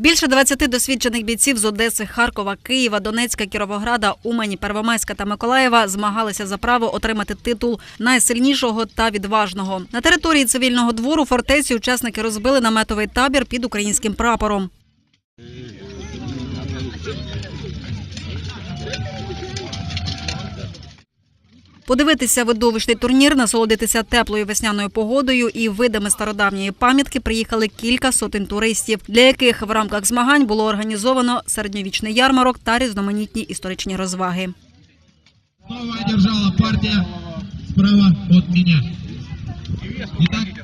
Більше 20 досвідчених бійців з Одеси, Харкова, Києва, Донецька, Кіровограда, Умані, Первомайська та Миколаєва змагалися за право отримати титул найсильнішого та відважного. На території цивільного двору фортеці учасники розбили наметовий табір під українським прапором. Подивитися видовищний турнір, насолодитися теплою весняною погодою і видами стародавньої пам'ятки приїхали кілька сотень туристів, для яких в рамках змагань було організовано середньовічний ярмарок та різноманітні історичні розваги. Снова держала партия справа от меня. Итак,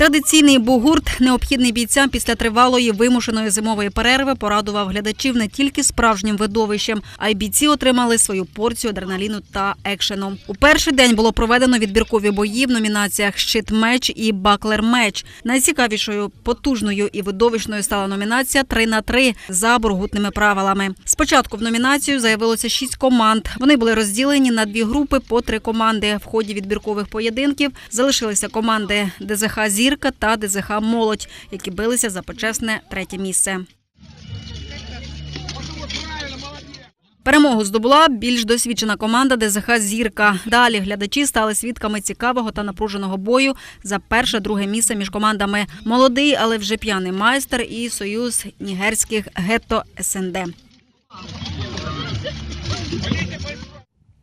Традиційний бугурт, необхідний бійцям після тривалої вимушеної зимової перерви, порадував глядачів не тільки справжнім видовищем, а й бійці отримали свою порцію адреналіну та екшену. У перший день було проведено відбіркові бої в номінаціях Щит-меч і Баклер-меч. Найцікавішою, потужною і видовищною стала номінація 3 на 3 за бургутними правилами. Спочатку в номінацію заявилося шість команд. Вони були розділені на дві групи по три команди. В ході відбіркових поєдинків залишилися команди ДЗХ Зірка та ДЗХ Молодь, які билися за почесне третє місце. Перемогу здобула більш досвідчена команда ДЗХ Зірка. Далі глядачі стали свідками цікавого та напруженого бою за перше-друге місце між командами молодий, але вже п'яний майстер і союз нігерських гетто СНД.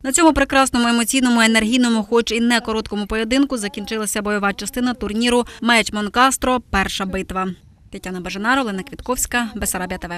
На цьому прекрасному емоційному, енергійному, хоч і не короткому поєдинку, закінчилася бойова частина турніру Меч Монкастро. Перша битва. Тетяна Бажанар, Олена Квітковська, Бесарабія ТВ.